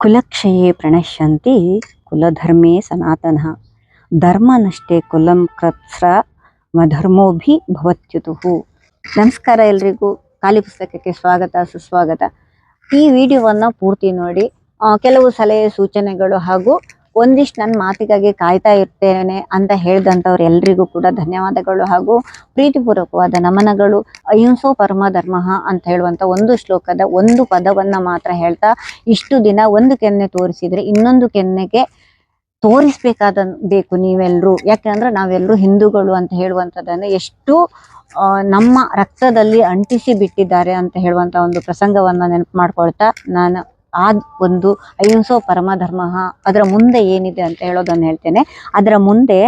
ಕುಲಕ್ಷಯೇ ಪ್ರಣಶ್ಯಂತಿ ಕುಲಧರ್ಮೇ ಸನಾತನಃ. ಧರ್ಮನಷ್ಟೇ ಕುಲಂ ಕ್ರತ್ಸ್ರ ಮಧರ್ಮೋಭಿ ಭವತ್ಯುತುಹು. ನಮಸ್ಕಾರ ಎಲ್ರಿಗೂ. ಖಾಲಿ ಪುಸ್ತಕಕ್ಕೆ ಸ್ವಾಗತ, ಸುಸ್ವಾಗತ. ಈ ವಿಡಿಯೋವನ್ನು ಪೂರ್ತಿ ನೋಡಿ ಕೆಲವು ಸಲಹೆ ಸೂಚನೆಗಳು ಹಾಗೂ ಒಂದಿಷ್ಟು ನನ್ನ ಮಾತಿಗಾಗಿ ಕಾಯ್ತಾ ಇರ್ತೇನೆ ಅಂತ ಹೇಳಿದಂಥವ್ರು ಎಲ್ರಿಗೂ ಕೂಡ ಧನ್ಯವಾದಗಳು ಹಾಗೂ ಪ್ರೀತಿಪೂರ್ವಕವಾದ ನಮನಗಳು. ಅಹಿಂಸೋ ಪರಮ ಧರ್ಮ ಅಂತ ಹೇಳುವಂಥ ಒಂದು ಶ್ಲೋಕದ ಒಂದು ಪದವನ್ನು ಮಾತ್ರ ಹೇಳ್ತಾ ಇಷ್ಟು ದಿನ ಒಂದು ಕೆನ್ನೆ ತೋರಿಸಿದರೆ ಇನ್ನೊಂದು ಕೆನ್ನೆಗೆ ತೋರಿಸ್ಬೇಕಾದ ಬೇಕು ನೀವೆಲ್ಲರೂ ಯಾಕೆಂದ್ರೆ ನಾವೆಲ್ಲರೂ ಹಿಂದೂಗಳು ಅಂತ ಹೇಳುವಂಥದ್ದನ್ನು ಎಷ್ಟು ನಮ್ಮ ರಕ್ತದಲ್ಲಿ ಅಂಟಿಸಿ ಬಿಟ್ಟಿದ್ದಾರೆ ಅಂತ ಹೇಳುವಂಥ ಒಂದು ಪ್ರಸಂಗವನ್ನು ನೆನಪು ಮಾಡ್ಕೊಳ್ತಾ ನಾನು ಆ ಒಂದು ಅಹಿಂಸೋ ಪರಮ ಧರ್ಮ, ಅದರ ಮುಂದೆ ಏನಿದೆ ಅಂತ ಹೇಳೋದನ್ನ ಹೇಳ್ತೇನೆ. ಅದರ ಮುಂದೆ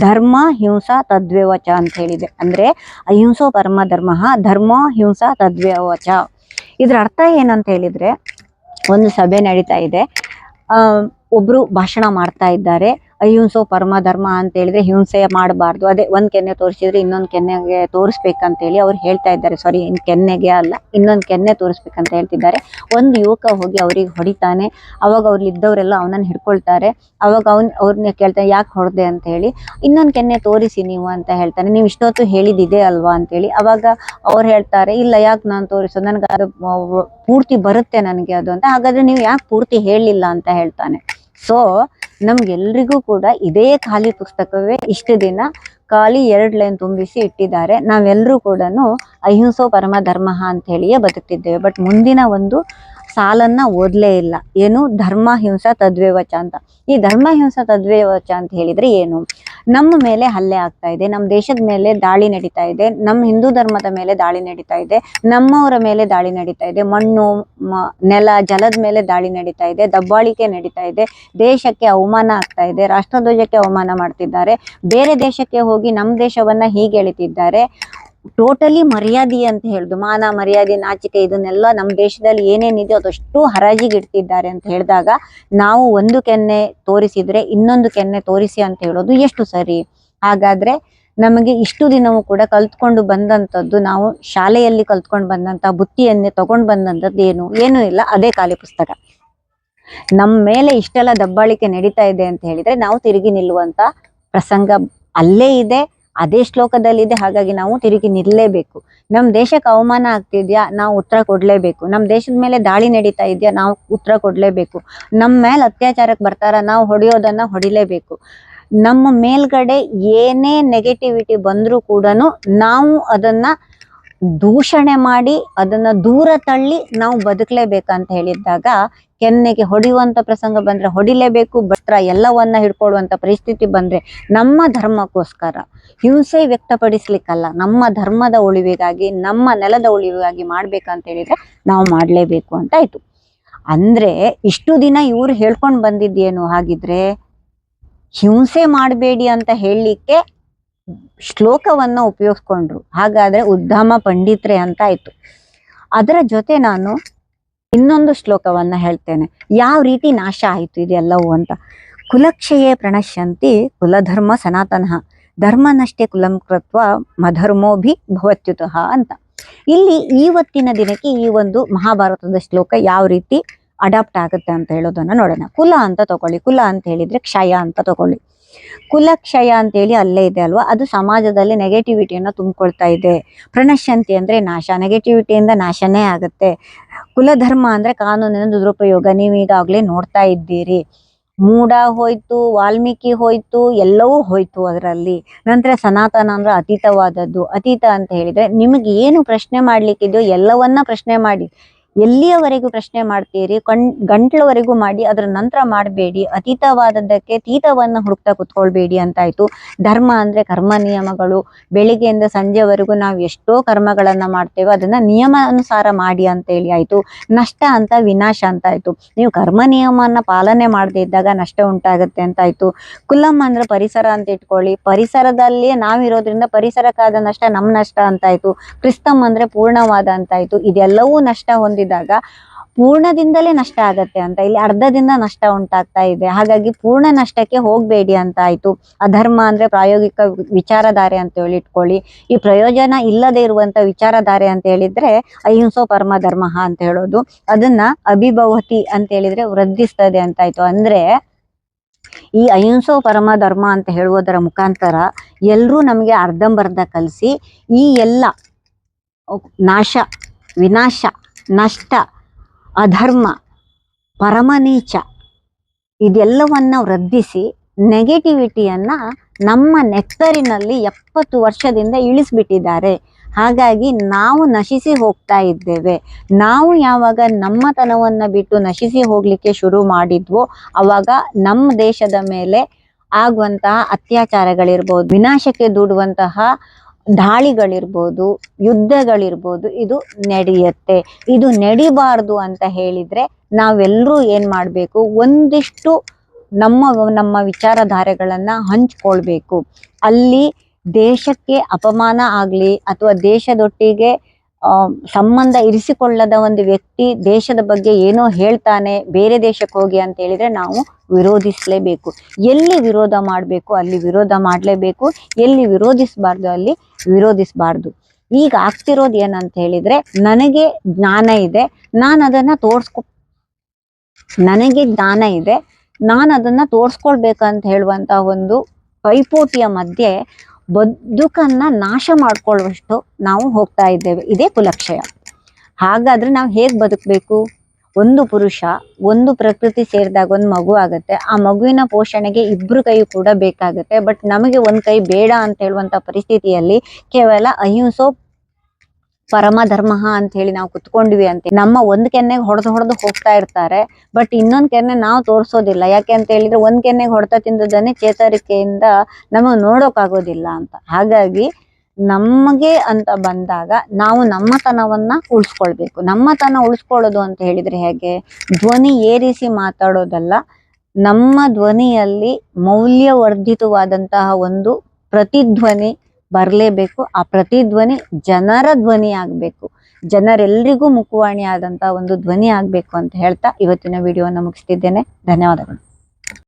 ಧರ್ಮ, ಹಿಂಸಾ ತದ್ವೇವಚ ಅಂತ ಹೇಳಿದೆ. ಅಂದ್ರೆ ಅಹಿಂಸೋ ಪರಮ ಧರ್ಮ ಧರ್ಮ, ಹಿಂಸಾ ತದ್ವೇವಚ ಇದರ ಅರ್ಥ ಏನಂತ ಹೇಳಿದ್ರೆ, ಒಂದು ಸಭೆ ನಡೀತಾ ಇದೆ. ಒಬ್ಬರು ಭಾಷಣ ಮಾಡ್ತಾ ಇದ್ದಾರೆ. ಅಹಿಂಸೋ ಪರಮ ಧರ್ಮ ಅಂತ ಹೇಳಿದ್ರೆ ಹಿಂಸೆ ಮಾಡಬಾರ್ದು. ಅದೇ ಒಂದು ಕೆನ್ನೆ ತೋರಿಸಿದ್ರೆ ಇನ್ನೊಂದು ಕೆನ್ನೆಗೆ ತೋರಿಸ್ಬೇಕಂತ ಹೇಳಿ ಅವ್ರು ಹೇಳ್ತಾ ಇದ್ದಾರೆ. ಸಾರಿ ಕೆನ್ನೆಗೆ ಅಲ್ಲ, ಇನ್ನೊಂದು ಕೆನ್ನೆ ತೋರಿಸ್ಬೇಕಂತ ಹೇಳ್ತಿದ್ದಾರೆ. ಒಂದು ಯುವಕ ಹೋಗಿ ಅವ್ರಿಗೆ ಹೊಡಿತಾನೆ. ಅವಾಗ ಅವ್ರಲ್ಲಿ ಇದ್ದವರೆಲ್ಲ ಅವನನ್ನ ಹಿಡ್ಕೊಳ್ತಾರೆ. ಅವಾಗ ಅವನ್ ಅವ್ರನ್ನ ಕೇಳ್ತಾನೆ, ಯಾಕೆ ಹೊಡೆದೆ? ಅಂತ ಹೇಳಿ. ಇನ್ನೊಂದು ಕೆನ್ನೆ ತೋರಿಸಿ ನೀವು ಅಂತ ಹೇಳ್ತಾನೆ. ನೀವು ಇಷ್ಟೊತ್ತು ಹೇಳಿದಿದೆ ಅಲ್ವಾ ಅಂತ ಹೇಳಿ. ಅವಾಗ ಅವ್ರು ಹೇಳ್ತಾರೆ, ಇಲ್ಲ, ಯಾಕೆ ನಾನು ತೋರಿಸೋದು ನನಗೆ ಅದು ಪೂರ್ತಿ ಬರುತ್ತೆ ನನಗೆ ಅದು ಅಂತ. ಹಾಗಾದ್ರೆ ನೀವು ಯಾಕೆ ಪೂರ್ತಿ ಹೇಳಿಲ್ಲ? ಅಂತ ಹೇಳ್ತಾನೆ. ಸೊ ನಮ್ಗೆಲ್ರಿಗೂ ಕೂಡ ಇದೇ ಖಾಲಿ ಪುಸ್ತಕವೇ ಇಷ್ಟು ದಿನ ಖಾಲಿ ಎರಡು ಲೈನ್ ತುಂಬಿಸಿ ಇಟ್ಟಿದ್ದಾರೆ. ನಾವೆಲ್ಲರೂ ಕೂಡ ಅಹಿಂಸೋ ಪರಮ ಧರ್ಮ ಅಂತ ಹೇಳಿಯೇ ಬದುಕ್ತಿದ್ದೇವೆ. ಬಟ್ ಮುಂದಿನ ಒಂದು ಸಾಲನ್ನ ಓದ್ಲೇ ಇಲ್ಲ. ಏನು ಧರ್ಮ, ಹಿಂಸಾ ತದ್ವೇವಚ ಅಂತ. ಈ ಧರ್ಮ, ಹಿಂಸಾ ತದ್ವೇವಚ ಅಂತ ಹೇಳಿದ್ರೆ ಏನು? ನಮ್ಮ ಮೇಲೆ ಹಲ್ಲೆ ಆಗ್ತಾ ಇದೆ, ನಮ್ಮ ದೇಶದ ಮೇಲೆ ದಾಳಿ ನಡೀತಾ ಇದೆ, ನಮ್ಮ ಹಿಂದೂ ಧರ್ಮದ ಮೇಲೆ ದಾಳಿ ನಡೀತಾ ಇದೆ, ನಮ್ಮವರ ಮೇಲೆ ದಾಳಿ ನಡೀತಾ ಇದೆ, ಮಣ್ಣು ನೆಲ, ಜಲದ ಮೇಲೆ ದಾಳಿ ನಡೀತಾ ಇದೆ, ದಬ್ಬಾಳಿಕೆ ನಡೀತಾ ಇದೆ, ದೇಶಕ್ಕೆ ಅವಮಾನ ಆಗ್ತಾ ಇದೆ, ರಾಷ್ಟ್ರಧ್ವಜಕ್ಕೆ ಅವಮಾನ ಮಾಡ್ತಿದ್ದಾರೆ, ಬೇರೆ ದೇಶಕ್ಕೆ ಹೋಗಿ ನಮ್ಮ ದೇಶವನ್ನ ಹೀಗೆ ಎಳಿತಿದ್ದಾರೆ. ಟೋಟಲಿ ಮರ್ಯಾದೆ ಅಂತ ಹೇಳುದು, ಮಾನ, ಮರ್ಯಾದೆ, ನಾಚಿಕೆ ಇದನ್ನೆಲ್ಲ ನಮ್ಮ ದೇಶದಲ್ಲಿ ಏನೇನಿದೆ ಅದಷ್ಟು ಹರಾಜಿಗೆ ಇಡ್ತಿದ್ದಾರೆ ಅಂತ ಹೇಳಿದಾಗ ನಾವು ಒಂದು ಕೆನ್ನೆ ತೋರಿಸಿದ್ರೆ ಇನ್ನೊಂದು ಕೆನ್ನೆ ತೋರಿಸಿ ಅಂತ ಹೇಳೋದು ಎಷ್ಟು ಸರಿ? ಹಾಗಾದ್ರೆ ನಮಗೆ ಇಷ್ಟು ದಿನವೂ ಕೂಡ ಕಲ್ತ್ಕೊಂಡು ಬಂದಂಥದ್ದು ನಾವು ಶಾಲೆಯಲ್ಲಿ ಕಲ್ತ್ಕೊಂಡು ಬಂದಂಥ ಬುತ್ತಿಯನ್ನೇ ತಗೊಂಡು ಬಂದಂಥದ್ದು ಏನು? ಏನೂ ಇಲ್ಲ, ಅದೇ ಖಾಲಿ ಪುಸ್ತಕ. ನಮ್ಮ ಮೇಲೆ ಇಷ್ಟೆಲ್ಲ ದಬ್ಬಾಳಿಕೆ ನಡೀತಾ ಇದೆ ಅಂತ ಹೇಳಿದ್ರೆ ನಾವು ತಿರುಗಿ ನಿಲ್ಲುವಂತ ಪ್ರಸಂಗ ಅಲ್ಲೇ ಇದೆ. ಅದೇ ಶ್ಲೋಕದಲ್ಲಿದೆ, ಹಾಗಾಗಿ ನಾವು ತಿರುಗಿ ನಿಲ್ಲಲೇಬೇಕು ನಮ್ಮ ದೇಶಕ್ಕೆ ಅವಮಾನ ಆಗ್ತಿದ್ಯಾ? ನಾವು ಉತ್ತರ ಕೊಡ್ಲೇಬೇಕು. ನಮ್ಮ ದೇಶದ ಮೇಲೆ ದಾಳಿ ನಡೀತಾ ಇದೆಯಾ? ನಾವು ಉತ್ತರ ಕೊಡ್ಲೇಬೇಕು. ನಮ್ಮ ಮೇಲೆ ಅತ್ಯಾಚಾರಕ್ಕೆ ಬರ್ತಾರ? ನಾವು ಹೊಡೆಯೋದನ್ನ ಹೊಡಿಲೇಬೇಕು. ನಮ್ಮ ಮೇಲ್ಗಡೆ ಏನೇ ನೆಗೆಟಿವಿಟಿ ಬಂದ್ರೂ ಕೂಡ ನಾವು ಅದನ್ನ ದೂಷಣೆ ಮಾಡಿ ಅದನ್ನ ದೂರ ತಳ್ಳಿ ನಾವು ಬದುಕಲೇಬೇಕಂತ ಹೇಳಿದ್ದಾಗ ಕೆನ್ನೆಗೆ ಹೊಡೆಯುವಂತ ಪ್ರಸಂಗ ಬಂದ್ರೆ ಹೊಡಿಲೇಬೇಕು ಬಟ್ರ ಎಲ್ಲವನ್ನ ಹಿಡ್ಕೊಳ್ಳುವಂತ ಪರಿಸ್ಥಿತಿ ಬಂದ್ರೆ ನಮ್ಮ ಧರ್ಮಕ್ಕೋಸ್ಕರ ಹಿಂಸೆ ವ್ಯಕ್ತಪಡಿಸ್ಲಿಕ್ಕಲ್ಲ, ನಮ್ಮ ಧರ್ಮದ ಉಳಿವಿಗಾಗಿ, ನಮ್ಮ ನೆಲದ ಉಳಿವಿಗಾಗಿ ಮಾಡ್ಬೇಕಂತ ಹೇಳಿದ್ರೆ ನಾವು ಮಾಡ್ಲೇಬೇಕು ಅಂತ ಆಯ್ತು. ಅಂದ್ರೆ ಇಷ್ಟು ದಿನ ಇವ್ರು ಹೇಳ್ಕೊಂಡು ಬಂದಿದ್ದೇನು ಹಾಗಿದ್ರೆ ಹಿಂಸೆ ಮಾಡಬೇಡಿ ಅಂತ ಹೇಳಲಿಕ್ಕೆ ಶ್ಲೋಕವನ್ನ ಉಪಯೋಗಿಸ್ಕೊಂಡ್ರು. ಹಾಗಾದ್ರೆ ಉದ್ಧಾಮ ಪಂಡಿತ್ರೆ ಅಂತ ಆಯ್ತು. ಅದರ ಜೊತೆ ನಾನು ಇನ್ನೊಂದು ಶ್ಲೋಕವನ್ನ ಹೇಳ್ತೇನೆ. ಯಾವ ರೀತಿ ನಾಶ ಆಯ್ತು ಇದೆಲ್ಲವೂ ಅಂತ. ಕುಲಕ್ಷಯೇ ಪ್ರಣಶ್ಯಂತಿ ಕುಲಧರ್ಮ ಸನಾತನಃ. ಧರ್ಮನಷ್ಟೇ ಕುಲಂ ಕೃತ್ವ ಮಧರ್ಮೋಭಿ ಭವತ್ಯುತಃ ಅಂತ. ಇಲ್ಲಿ ಇವತ್ತಿನ ದಿನಕ್ಕೆ ಈ ಒಂದು ಮಹಾಭಾರತದ ಶ್ಲೋಕ ಯಾವ ರೀತಿ ಅಡಾಪ್ಟ್ ಆಗುತ್ತೆ ಅಂತ ಹೇಳೋದನ್ನ ನೋಡೋಣ. ಕುಲ ಅಂತ ತಗೊಳ್ಳಿ. ಕುಲ ಅಂತ ಹೇಳಿದ್ರೆ ಕ್ಷಯ ಅಂತ ತಗೊಳ್ಳಿ. ಕುಲ ಕ್ಷಯ ಅಂತ ಹೇಳಿ ಅಲ್ಲೇ ಇದೆ ಅಲ್ವಾ? ಅದು ಸಮಾಜದಲ್ಲಿ ನೆಗೆಟಿವಿಟಿಯನ್ನ ತುಂಬಿಕೊಳ್ತಾ ಇದೆ. ಪ್ರಣಶಂತಿ ಅಂದ್ರೆ ನಾಶ. ನೆಗೆಟಿವಿಟಿಯಿಂದ ನಾಶನೇ ಆಗುತ್ತೆ. ಕುಲಧರ್ಮ ಅಂದ್ರೆ ಕಾನೂನಿನ ದುರುಪಯೋಗ. ನೀವು ಈಗಾಗಲೇ ನೋಡ್ತಾ ಇದ್ದೀರಿ. ಮೂಡ ಹೋಯ್ತು, ವಾಲ್ಮೀಕಿ ಹೋಯ್ತು, ಎಲ್ಲವೂ ಹೋಯ್ತು ಅದರಲ್ಲಿ. ನಂತರ ಸನಾತನ ಅಂದ್ರೆ ಅತೀತವಾದದ್ದು. ಅತೀತ ಅಂತ ಹೇಳಿದ್ರೆ ನಿಮಗೆ ಏನು ಪ್ರಶ್ನೆ ಮಾಡ್ಲಿಕ್ಕಿದೆಯೋ ಎಲ್ಲವನ್ನ ಪ್ರಶ್ನೆ ಮಾಡಿ. ಎಲ್ಲಿಯವರೆಗೂ ಪ್ರಶ್ನೆ ಮಾಡ್ತೀರಿ? ಕಣ್, ಗಂಟ್ಲವರೆಗೂ ಮಾಡಿ, ಅದರ ನಂತರ ಮಾಡಬೇಡಿ. ಅತೀತವಾದದ್ದಕ್ಕೆ ತೀತವನ್ನ ಹುಡುಕ್ತಾ ಕುತ್ಕೊಳ್ಬೇಡಿ ಅಂತಾಯ್ತು. ಧರ್ಮ ಅಂದ್ರೆ ಕರ್ಮ ನಿಯಮಗಳು. ಬೆಳಿಗ್ಗೆಯಿಂದ ಸಂಜೆವರೆಗೂ ನಾವು ಎಷ್ಟೋ ಕರ್ಮಗಳನ್ನ ಮಾಡ್ತೇವೆ. ಅದನ್ನ ನಿಯಮ ಅನುಸಾರ ಮಾಡಿ ಅಂತ ಹೇಳಿ ಆಯ್ತು. ನಷ್ಟ ಅಂತ ವಿನಾಶ ಅಂತ ಆಯ್ತು ನೀವು ಕರ್ಮ ನಿಯಮವನ್ನು ಪಾಲನೆ ಮಾಡದೇ ಇದ್ದಾಗ ನಷ್ಟ ಉಂಟಾಗುತ್ತೆ ಅಂತ ಆಯ್ತು ಕುಲಂ ಅಂದ್ರೆ ಪರಿಸರ ಅಂತ ಇಟ್ಕೊಳ್ಳಿ. ಪರಿಸರದಲ್ಲಿ ನಾವಿರೋದ್ರಿಂದ ಪರಿಸರಕ್ಕಾದ ನಷ್ಟ ನಮ್ ನಷ್ಟ ಅಂತಾಯ್ತು. ಕ್ರಿಸ್ತಂ ಅಂದ್ರೆ ಪೂರ್ಣವಾದ ಅಂತಾಯ್ತು. ಇದೆಲ್ಲವೂ ನಷ್ಟ ಹೊಂದಿದಾಗ ಪೂರ್ಣದಿಂದಲೇ ನಷ್ಟ ಆಗತ್ತೆ ಅಂತ, ಇಲ್ಲಿ ಅರ್ಧದಿಂದ ನಷ್ಟ ಉಂಟಾಗ್ತಾ ಇದೆ. ಹಾಗಾಗಿ ಪೂರ್ಣ ನಷ್ಟಕ್ಕೆ ಹೋಗ್ಬೇಡಿ ಅಂತ ಆಯ್ತು. ಅಧರ್ಮ ಅಂದ್ರೆ ಪ್ರಾಯೋಗಿಕ ವಿಚಾರಧಾರೆ ಅಂತ ಹೇಳಿ ಇಟ್ಕೊಳ್ಳಿ ಈ ಪ್ರಯೋಜನ ಇಲ್ಲದೆ ಇರುವಂತ ವಿಚಾರಧಾರೆ ಅಂತ ಹೇಳಿದ್ರೆ ಅಹಿಂಸೋ ಪರಮ ಧರ್ಮ ಅಂತ ಹೇಳೋದು. ಅದನ್ನ ಅಭಿಭವತಿ ಅಂತ ಹೇಳಿದ್ರೆ ವೃದ್ಧಿಸ್ತದೆ ಅಂತ ಆಯ್ತು. ಅಂದ್ರೆ ಈ ಅಹಿಂಸೋ ಪರಮ ಧರ್ಮ ಅಂತ ಹೇಳುವುದರ ಮುಖಾಂತರ ಎಲ್ಲರೂ ನಮಗೆ ಅರ್ಧಂಬರ್ಧ ಕಲಿಸಿ ಈ ಎಲ್ಲ ನಾಶ, ವಿನಾಶ ನಷ್ಟ, ಅಧರ್ಮ, ಪರಮನೀಚ ಇದೆಲ್ಲವನ್ನು ವೃದ್ಧಿಸಿ ನೆಗೆಟಿವಿಟಿಯನ್ನು ನಮ್ಮ ನೆತ್ತರಿನಲ್ಲಿ ಎಪ್ಪತ್ತು ವರ್ಷದಿಂದ ಇಳಿಸ್ಬಿಟ್ಟಿದ್ದಾರೆ. ಹಾಗಾಗಿ ನಾವು ನಶಿಸಿ ಹೋಗ್ತಾ ಇದ್ದೇವೆ. ನಾವು ಯಾವಾಗ ನಮ್ಮತನವನ್ನು ಬಿಟ್ಟು ನಶಿಸಿ ಹೋಗಲಿಕ್ಕೆ ಶುರು ಮಾಡಿದ್ವೋ ಅವಾಗ ನಮ್ಮ ದೇಶದ ಮೇಲೆ ಆಗುವಂತಹ ಅತ್ಯಾಚಾರಗಳಿರ್ಬೋದು, ವಿನಾಶಕ್ಕೆ ದೂಡುವಂತಹ ದಾಳಿಗಳಿರ್ಬೋದು, ಯುದ್ಧಗಳಿರ್ಬೋದು, ಇದು ನಡೆಯುತ್ತೆ. ಇದು ನಡಿಬಾರ್ದು ಅಂತ ಹೇಳಿದ್ರೆ ನಾವೆಲ್ಲರೂ ಏನ್ ಮಾಡ್ಬೇಕು? ಒಂದಿಷ್ಟು ನಮ್ಮ ನಮ್ಮ ವಿಚಾರಧಾರೆಗಳನ್ನ ಹಂಚ್ಕೊಳ್ಬೇಕು. ಅಲ್ಲಿ ದೇಶಕ್ಕೆ ಅಪಮಾನ ಆಗ್ಲಿ, ಅಥವಾ ದೇಶದೊಟ್ಟಿಗೆ ಸಂಬಂಧ ಇರಿಸಿಕೊಳ್ಳದ ಒಂದು ವ್ಯಕ್ತಿ ದೇಶದ ಬಗ್ಗೆ ಏನೋ ಹೇಳ್ತಾನೆ, ಬೇರೆ ದೇಶಕ್ಕೆ ಹೋಗಿ ಅಂತ ಹೇಳಿದ್ರೆ ನಾವು ವಿರೋಧಿಸಲೇಬೇಕು. ಎಲ್ಲಿ ವಿರೋಧ ಮಾಡಬೇಕು, ಅಲ್ಲಿ ವಿರೋಧ ಮಾಡಲೇಬೇಕು, ಎಲ್ಲಿ ವಿರೋಧಿಸಬಾರ್ದು, ಅಲ್ಲಿ ವಿರೋಧಿಸಬಾರ್ದು. ಈಗ ಆಗ್ತಿರೋದು ಏನಂತ ಹೇಳಿದ್ರೆ, ನನಗೆ ಜ್ಞಾನ ಇದೆ, ನಾನು ಅದನ್ನ ತೋರ್ಸ್ಕೊ, ನನಗೆ ಜ್ಞಾನ ಇದೆ, ನಾನು ಅದನ್ನ ತೋರ್ಸ್ಕೊಳ್ಬೇಕಂತ ಹೇಳುವಂತ ಒಂದು ಪೈಪೋಟಿಯ ಮಧ್ಯೆ ಬದುಕನ್ನ ನಾಶ ಮಾಡ್ಕೊಳ್ಳುವಷ್ಟು ನಾವು ಹೋಗ್ತಾ ಇದ್ದೇವೆ. ಇದೇ ಕುಲಕ್ಷಯ. ಹಾಗಾದ್ರೆ ನಾವು ಹೇಗ್ ಬದುಕಬೇಕು? ಒಂದು ಪುರುಷ, ಒಂದು ಪ್ರಕೃತಿ ಸೇರಿದಾಗ ಒಂದು ಮಗು ಆಗುತ್ತೆ. ಆ ಮಗುವಿನ ಪೋಷಣೆಗೆ ಇಬ್ರು ಕೈ ಕೂಡ ಬೇಕಾಗುತ್ತೆ. ಬಟ್ ನಮಗೆ ಒಂದ್ ಕೈ ಬೇಡ ಅಂತ ಹೇಳುವಂತ ಪರಿಸ್ಥಿತಿಯಲ್ಲಿ ಕೇವಲ ಅಹಿಂಸೋ ಪರಮ ಧರ್ಮ ಅಂತ ಹೇಳಿ ನಾವು ಕುತ್ಕೊಂಡ್ವಿ ಅಂತ ನಮ್ಮ ಒಂದ್ ಕೆನ್ನೆಗೆ ಹೊಡೆದು ಹೊಡೆದು ಹೋಗ್ತಾ ಇರ್ತಾರೆ. ಬಟ್ ಇನ್ನೊಂದ್ ಕೆನ್ನೆ ನಾವು ತೋರ್ಸೋದಿಲ್ಲ. ಯಾಕೆ ಅಂತ ಹೇಳಿದ್ರೆ ಒಂದ್ ಕೆನ್ನೆಗೆ ಹೊಡೆತ ತಿಂದದನ್ನೇ ಚೇತರಿಕೆಯಿಂದ ನಮಗೆ ನೋಡೋಕ್ಕಾಗೋದಿಲ್ಲ ಅಂತ. ಹಾಗಾಗಿ ನಮಗೆ ಅಂತ ಬಂದಾಗ ನಾವು ನಮ್ಮತನವನ್ನ ಉಳಿಸ್ಕೊಳ್ಬೇಕು. ನಮ್ಮತನ ಉಳಿಸ್ಕೊಳ್ಳೋದು ಅಂತ ಹೇಳಿದ್ರೆ ಹೇಗೆ? ಧ್ವನಿ ಏರಿಸಿ ಮಾತಾಡೋದಲ್ಲ. ನಮ್ಮ ಧ್ವನಿಯಲ್ಲಿ ಮೌಲ್ಯವರ್ಧಿತವಾದಂತಹ ಒಂದು ಪ್ರತಿಧ್ವನಿ ಬರಲೇಬೇಕು. ಆ ಪ್ರತಿಧ್ವನಿ ಜನರ ಧ್ವನಿ ಆಗ್ಬೇಕು. ಜನರೆಲ್ಲರಿಗೂ ಮುಖವಾಣಿ ಆದಂತಹ ಒಂದು ಧ್ವನಿ ಆಗ್ಬೇಕು ಅಂತ ಹೇಳ್ತಾ ಇವತ್ತಿನ ವಿಡಿಯೋನ ಮುಗಿಸ್ತಿದ್ದೇನೆ. ಧನ್ಯವಾದಗಳು.